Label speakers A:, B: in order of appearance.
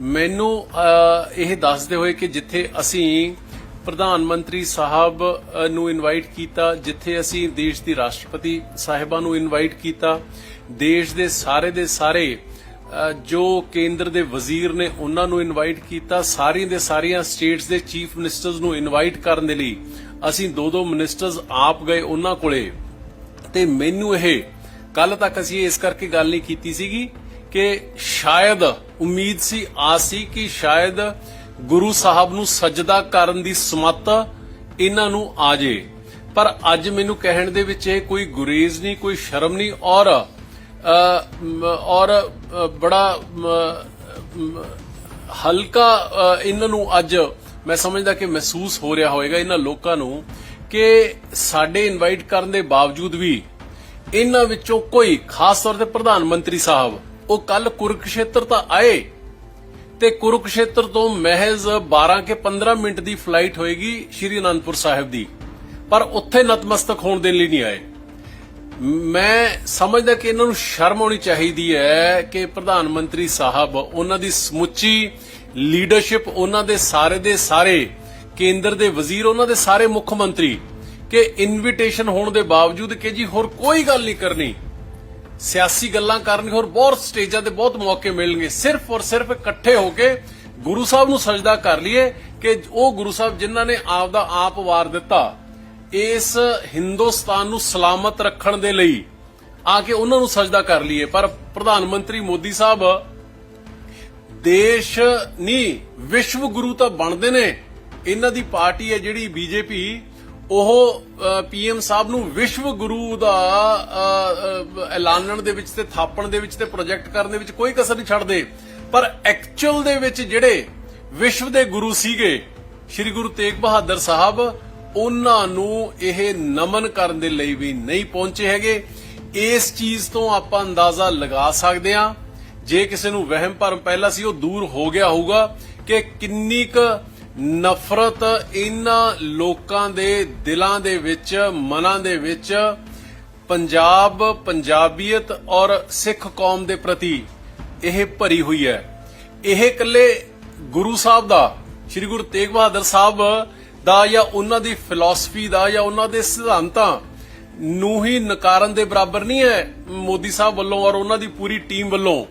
A: ਮੈਨੂੰ ਇਹ ਦੱਸਦੇ ਹੋਏ ਕਿ ਜਿੱਥੇ ਅਸੀਂ ਪ੍ਰਧਾਨ ਮੰਤਰੀ ਸਾਹਿਬ ਨੂੰ ਇਨਵਾਈਟ ਕੀਤਾ, ਜਿੱਥੇ ਅਸੀਂ ਦੇਸ਼ ਦੀ ਰਾਸ਼ਟਰਪਤੀ ਸਾਹਿਬਾਂ ਨੂੰ ਇਨਵਾਈਟ ਕੀਤਾ, ਦੇਸ਼ ਦੇ ਸਾਰੇ ਦੇ ਸਾਰੇ ਜੋ ਕੇਂਦਰ ਦੇ ਵਜ਼ੀਰ ਨੇ ਉਹਨਾਂ ਨੂੰ ਇਨਵਾਈਟ ਕੀਤਾ, ਸਾਰੀਆਂ ਦੇ ਸਾਰੀਆਂ ਸਟੇਟਸ ਦੇ ਚੀਫ ਮਿਨਿਸਟਰਸ ਨੂੰ ਇਨਵਾਈਟ ਕਰਨ ਦੇ ਲਈ ਅਸੀਂ ਦੋ ਦੋ ਮਿਨਿਸਟਰਸ ਆਪ ਗਏ ਉਹਨਾਂ ਕੋਲੇ। ਤੇ ਮੈਨੂੰ ਇਹ ਕੱਲ ਤੱਕ ਅਸੀਂ ਇਸ ਕਰਕੇ ਗੱਲ ਨਹੀਂ ਕੀਤੀ ਸੀਗੀ ਕਿ ਸ਼ਾਇਦ ਉਮੀਦ ਸੀ ਆਸ ਸੀ ਕਿ ਸ਼ਾਇਦ ਗੁਰੂ ਸਾਹਿਬ ਨੂੰ ਸਜਦਾ ਕਰਨ ਦੀ ਸਮੱਤ ਇਹਨਾਂ ਨੂੰ ਆ ਜੇ। ਪਰ ਅੱਜ ਮੈਨੂੰ ਕਹਿਣ ਦੇ ਵਿੱਚ ਇਹ ਕੋਈ ਗੁਰੇਜ਼ ਨਹੀਂ ਕੋਈ ਸ਼ਰਮ ਨਹੀਂ ਔਰ ਔਰ ਬੜਾ ਹਲਕਾ ਅ, ਇਹਨਾਂ ਨੂੰ ਅੱਜ ਮੈਂ ਸਮਝਦਾ ਕਿ ਮਹਿਸੂਸ ਹੋ ਰਿਹਾ ਹੋਵੇਗਾ ਇਹਨਾਂ ਲੋਕਾਂ ਨੂੰ ਕਿ ਸਾਡੇ ਇਨਵਾਈਟ ਕਰਨ ਦੇ ਬਾਵਜੂਦ ਵੀ ਇਹਨਾਂ ਵਿੱਚੋਂ ਕੋਈ ਖਾਸ ਤੌਰ ਤੇ ਪ੍ਰਧਾਨ ਮੰਤਰੀ ਸਾਹਿਬ ਉਹ ਕੱਲ ਕੁਰਕਸ਼ੇਤਰ ਤਾਂ ਆਏ ਤੇ ਕੁਰਕਸ਼ੇਤਰ ਤੋਂ ਮਹਿਜ਼ 12 ਕੇ 15 ਮਿੰਟ ਦੀ ਫਲਾਈਟ ਹੋਏਗੀ ਸ਼੍ਰੀ ਅਨੰਦਪੁਰ ਸਾਹਿਬ ਦੀ। ਪਰ ਉੱਥੇ ਨਤਮਸਤਕ ਹੋਣ ਦੇ ਲਈ ਨਹੀਂ ਆਏ। ਮੈਂ ਸਮਝਦਾ ਕਿ ਇਹਨਾਂ ਨੂੰ ਸ਼ਰਮ ਆਉਣੀ ਚਾਹੀਦੀ ਹੈ ਕਿ ਪ੍ਰਧਾਨ ਮੰਤਰੀ ਸਾਹਿਬ, ਉਹਨਾਂ ਦੀ ਸਮੁੱਚੀ ਲੀਡਰਸ਼ਿਪ ਉਹਨਾਂ ਦੇ ਸਾਰੇ ਦੇ ਸਾਰੇ, ਕੇਂਦਰ ਦੇ ਵਜ਼ੀਰ, ਉਹਨਾਂ ਦੇ ਸਾਰੇ ਮੁੱਖ ਮੰਤਰੀ, ਕਿ ਇਨਵੀਟੇਸ਼ਨ ਹੋਣ ਦੇ ਬਾਵਜੂਦ ਕਿ ਜੀ ਹੋਰ ਕੋਈ ਗੱਲ ਨਹੀਂ ਕਰਨੀ। ਸਿਆਸੀ ਗੱਲਾਂ ਕਰਨਗੇ ਹੋਰ ਬਹੁਤ ਸਟੇਜਾਂ ਤੇ ਬਹੁਤ ਮੌਕੇ ਮਿਲਣਗੇ। ਸਿਰਫ ਔਰ ਸਿਰਫ ਇਕੱਠੇ ਹੋ ਕੇ ਗੁਰੂ ਸਾਹਿਬ ਨੂੰ ਸਜਦਾ ਕਰ ਲਈਏ ਕਿ ਉਹ ਗੁਰੂ ਸਾਹਿਬ ਜਿਨ੍ਹਾਂ ਨੇ ਆਪ ਦਾ ਆਪ ਵਾਰ ਦਿੱਤਾ, ਇਸ ਹਿੰਦੁਸਤਾਨ ਨੂੰ ਸਲਾਮਤ ਰੱਖਣ ਦੇ ਲਈ ਆ ਕੇ ਉਹਨਾਂ ਨੂੰ ਸਜਦਾ ਕਰ ਲਈਏ। ਪਰ ਪ੍ਰਧਾਨ ਮੰਤਰੀ ਮੋਦੀ ਸਾਹਿਬ, ਦੇਸ਼ ਨਹੀਂ ਵਿਸ਼ਵ ਗੁਰੂ ਤਾਂ ਬਣਦੇ ਨੇ। ਇਹਨਾਂ ਦੀ ਪਾਰਟੀ ਹੈ ਜਿਹੜੀ ਬੀਜੇਪੀ। ਉਹ ਪੀਐਮ ਸਾਹਿਬ ਨੂੰ ਵਿਸ਼ਵ ਗੁਰੂ ਦਾ ਐਲਾਨਣ ਦੇ ਵਿੱਚ ਤੇ ਥਾਪਣ ਦੇ ਵਿੱਚ ਤੇ ਪ੍ਰੋਜੈਕਟ ਕਰਨ ਦੇ ਵਿੱਚ ਕੋਈ ਕਸਰ ਨਹੀਂ ਛੱਡਦੇ। ਪਰ ਐਕਚੁਅਲ ਦੇ ਵਿੱਚ ਜਿਹੜੇ ਵਿਸ਼ਵ ਦੇ ਗੁਰੂ ਸੀਗੇ, ਸ੍ਰੀ ਗੁਰੂ ਤੇਗ ਬਹਾਦਰ ਸਾਹਿਬ, ਉਹਨਾਂ ਨੂੰ ਇਹ ਨਮਨ ਕਰਨ ਦੇ ਲਈ ਵੀ ਨਹੀਂ ਪਹੁੰਚੇ ਹੈਗੇ। ਇਸ ਚੀਜ਼ ਤੋਂ ਆਪਾਂ ਅੰਦਾਜ਼ਾ ਲਗਾ ਸਕਦੇ ਹਾਂ। ਜੇ ਕਿਸੇ ਨੂੰ ਵਹਿਮ ਭਰਮ ਪਹਿਲਾਂ ਸੀ, ਉਹ ਦੂਰ ਹੋ ਗਿਆ ਹੋਊਗਾ ਕਿ ਕਿੰਨੀ ਕੁ ਨਫ਼ਰਤ ਇਹਨਾਂ ਲੋਕਾਂ ਦੇ ਦਿਲਾਂ ਦੇ ਵਿੱਚ, ਮਨਾਂ ਦੇ ਵਿੱਚ ਪੰਜਾਬ, ਪੰਜਾਬੀਅਤ ਔਰ ਸਿੱਖ ਕੌਮ ਦੇ ਪ੍ਰਤੀ ਇਹ ਭਰੀ ਹੋਈ ਹੈ। ਇਹ ਇਕੱਲੇ ਗੁਰੂ ਸਾਹਿਬ ਦਾ, ਸ੍ਰੀ ਗੁਰੂ ਤੇਗ ਬਹਾਦਰ ਸਾਹਿਬ ਦਾ ਜਾਂ ਉਹਨਾਂ ਦੀ ਫਿਲਾਸਫੀ ਦਾ ਜਾਂ ਉਹਨਾਂ ਦੇ ਸਿਧਾਂਤਾਂ ਨੂੰ ਹੀ ਨਕਾਰਨ ਦੇ ਬਰਾਬਰ ਨਹੀਂ ਹੈ। ਮੋਦੀ ਸਾਹਿਬ ਵੱਲੋਂ ਔਰ ਉਹਨਾਂ ਦੀ ਪੂਰੀ ਟੀਮ ਵੱਲੋਂ